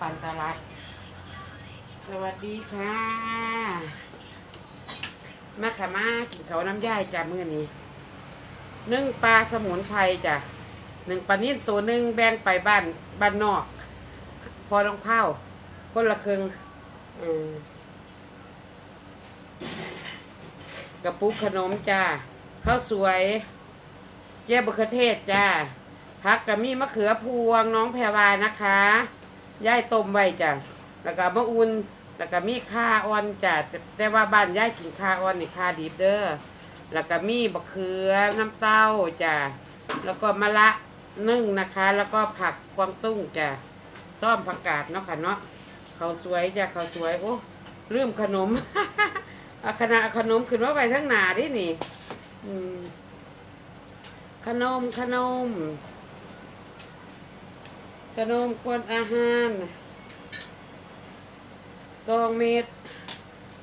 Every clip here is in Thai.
ปันตลาด สวัสดีค่ะมาค่ะมากินเขาน้ำย่ายจ้ะมื้อนี้นึ่งปลาสมุนไพรจ้ะหนึ่งปลานิ่นตัวหนึ่งแบ่งไปบ้านบ้านนอก พอลองเผาคนละครึ่งอืมกระปุกขนมจ้าข้าวสวยเจี๊ยบมะเขือเทศจ้าพักกับมีมะเขือพวงน้องแพรวานะคะ ย่ายต้มไว้จ้ะแล้วก็มะอุ่นแล้วก็มีข้าอ่อนจ้ะแต่ว่าบ้านย่ายกินข้าอ่อนนี่ข้าดิบเด้อแล้วก็มีบะเขือน้ำเต้าจ้ะแล้วก็มะละนึ่งนะคะ แล้วก็ผักกวางตุ้งจ้ะซ่อมผักกาดเนาะค่ะเนาะเขาสวยจ้ะเขาสวยโอ้ลืมขนมอาขนาดขนมขึ้นว่าไปทั้งหนาดินี่อืมขนมขนม ขนมกวนอาหารซองเม็ด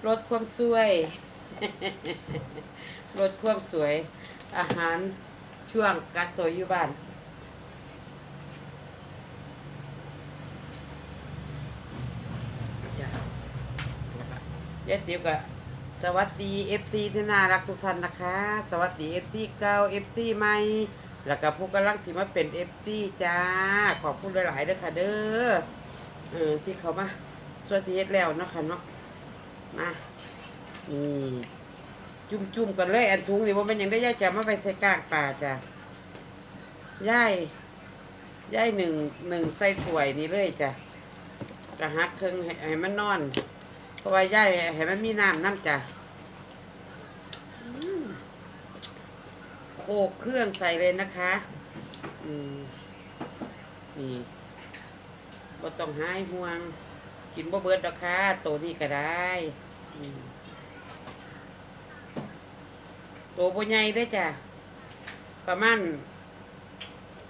ลดความสวยลดความสวย อาหารช่วงกักตัวอยู่บ้านจ้ะยายติ๋วก็สวัสดี FC ที่น่ารักทุกท่านนะคะ สวัสดี FC เก่า FC ใหม่ แล้วก็ผู้กำลังสิมาเป็น FC จ้า ขอบคุณหลายๆเด้อค่ะเด้อเออที่เขามาสวดสิเฮ็ดแล้วเนาะค่ะเนาะมานี่จุ่มๆกันเลยอันทุงนี่ว่ามันยังได้ย่ายจะมาไปใส่กางป่าจ้ะย่ายย่ายหนึ่งหนึ่งใส่ถ้วยนี่เลยจ้ะกะฮักเครื่องให้ให้มันนอน เพราะว่าย่ายให้มันมีน้ำน้ำจ้ะอืม โขกเครื่องใส่เลยนะคะ อืม นี่บ่ต้องหายห่วง กินบ่เบิดดอกค่ะตัวนี้ก็ได้ตัวบ่ใหญ่ด้อจ้ะ ประมาณ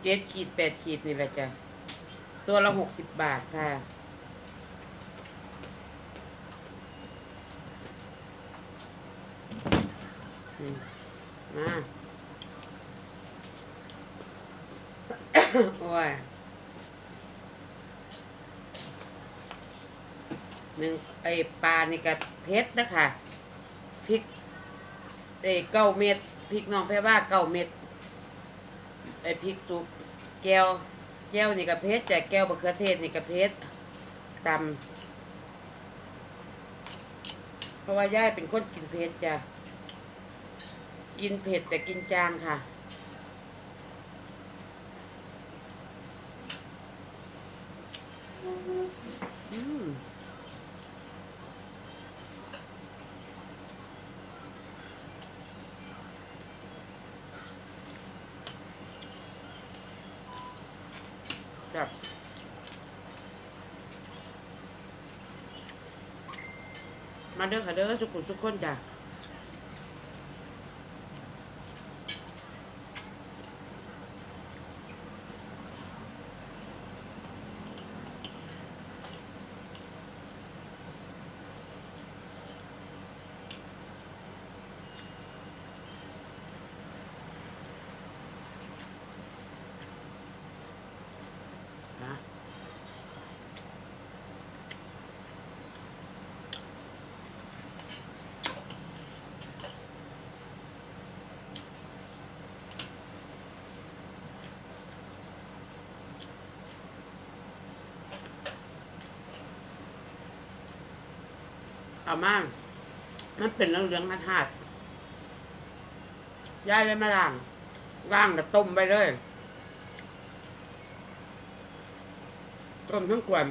เจ็ดขีดแปดขีดนี่แหละจ้ะ ตัวละหกสิบบาทค่ะอืมมา โอ้ยหนึ่งไอปลานี่กับเพชรนะคะพริกไอเก้าเม็ดพริกน้องแพ่ว่าเก้าเม็ดไอพริกสุกแก้วแก้วนี่กับเพชรแต่แก้วมะเขือเทศนี่กับเพชรตำเพราะว่าย่ายเป็นคนกินเผ็ดจ้ะกินเผ็ดแต่กินจางค่ะ อืม ครับมาเด้อค่ะเด้อสุขุมสุขคนจ้ะ เอามามันเป็นเรื่องเรื่องมาถาดยายเลยมาล้างล้างแล้วต้มไปเลยต้มทั้งกวน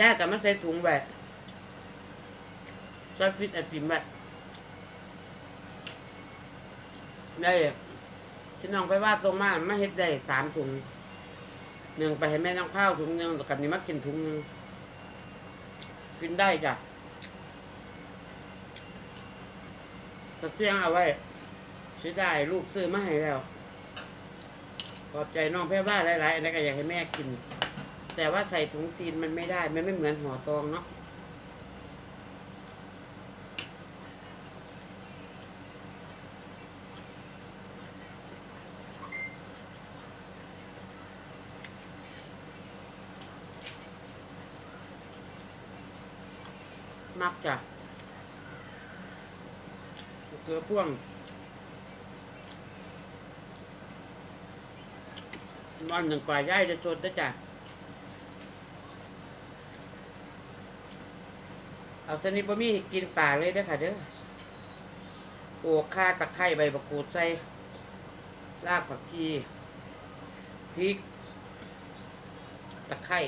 ย่ากับมาใส่ถุงแบบใส่ฟิตไอติมแบบได้ที่น้องไปว่าตรงมากมาเฮ็ดได้สามถุงหนึ่งไปให้แม่น้องข้าวถุงหนึ่งกับนี้มากินถุงหนึ่งกินได้จ้ะ เสี่ยงเอาไว้เสีได้ลูกซื้อมาให้แล้ว ขอบใจน้องแพ่บ้านหลายๆอันนั้นก็อยากให้แม่กิน แต่ว่าใส่ถุงซีนมันไม่ได้ มันไม่เหมือนห่อทองเนาะมักจ้ะ เกลือพ่วงวันหนึ่งปลาย่ายจะสดนะจ้ะเอาสนิทบะมี่กินป่าเลยเด้ค่ะเด้อโอ้ข่าตะไคร้ใบมะกรูดใส่รากผักชีพริก ตะไคร้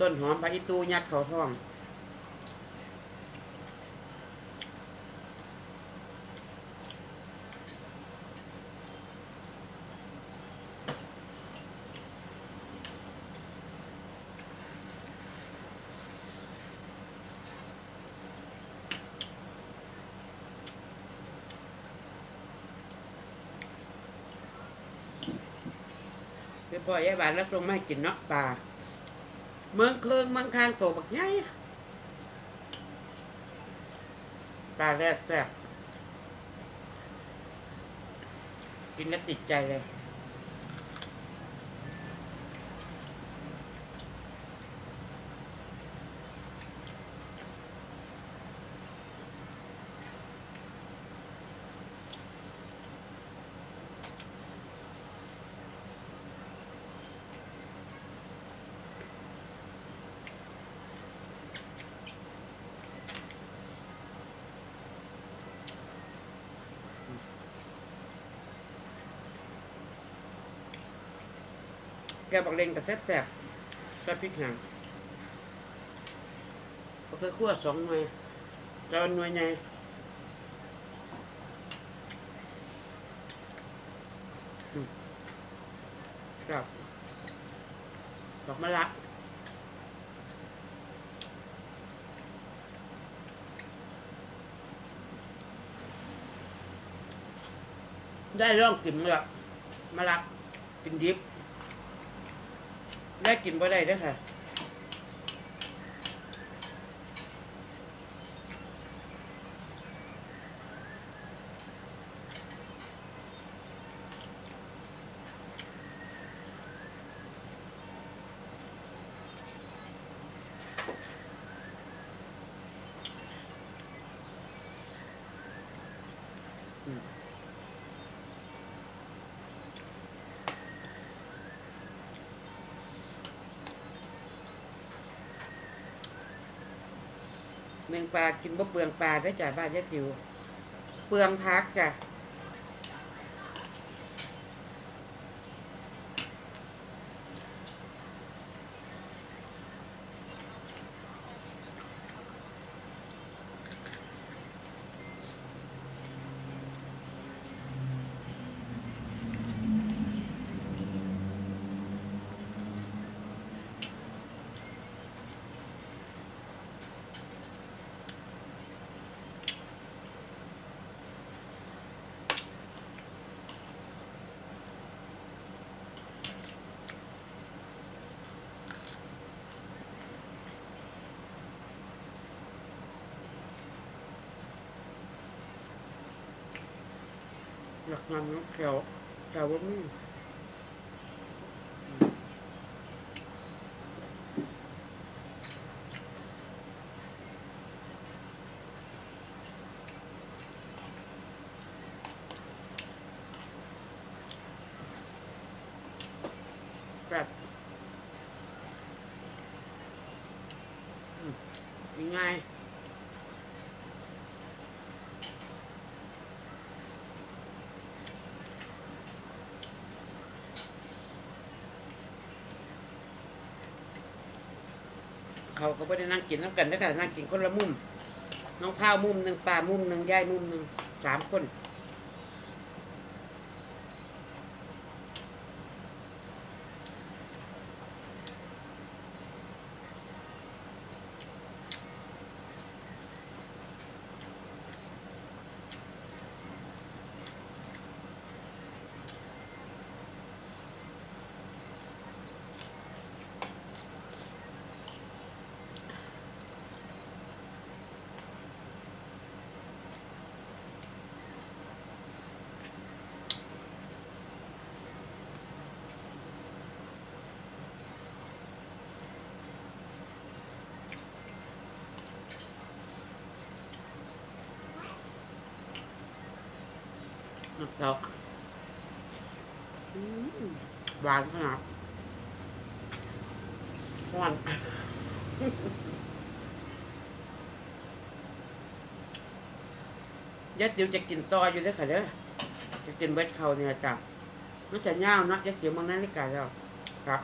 ต้นหอมใบอีตูยัดเขาท้องเดี๋ยวพ่อยายบานแล้วส่งมากินเนาะปลา เมืองเครื่องเมืองคางโตบักใหญ่ปลาแรดแซ่บกินแล้วติดใจเลย แกบักเลงกับแซ่บแซ่บๆใส่พริกแห้งก็คือคั่วสองหน่วยจะเอาหน่วยใหญ่อืมครับดอกมะระได้ร่องกลิ่นมะละมะละกินดิบ ได้กินบ่ได้เด้อค่ะ เมืองปลากินบ่เปลืองปลาได้อจ้ะบ้านยะติว เปลืองพักจ้ะ หักมันน้องแถวแถวว่ามีแบบอืมยังไง เขาก็ไม่ได้นั่งกินน้ำกันนะค่ะนนั่งกินคนละมุม น้องข้าวมุมหนึ่งปลามุมหนึ่งยายมุมหนึ่งสามคน น้ำเต้าอืมหวานขนาดหวานยัดติ๋วจะกินต่ออยู่เด้อค่ะเด้อจะกินเบิดเขาเนี่ยจ้ะมันจะย่าวเนาะยัดติ๋วบางนั้นนี่กาแล้วครับ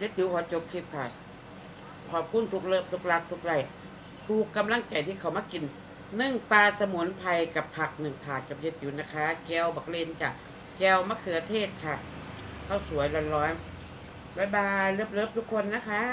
ยัดติ๋วขอจบคลิปค่ะ ขอบคุณทุกเลิฟทุกรักทุกไรทุกกำลังใจที่เขามากิน นึ่งปลาสมุนไพรกับผักหนึ่งถาดกับเย็ดอยู่นะคะ แก้วบักเลนจ้ะแก้วมะเขือเทศค่ะข้าวสวยร้อนๆบายบายเลิฟๆทุกคนนะคะ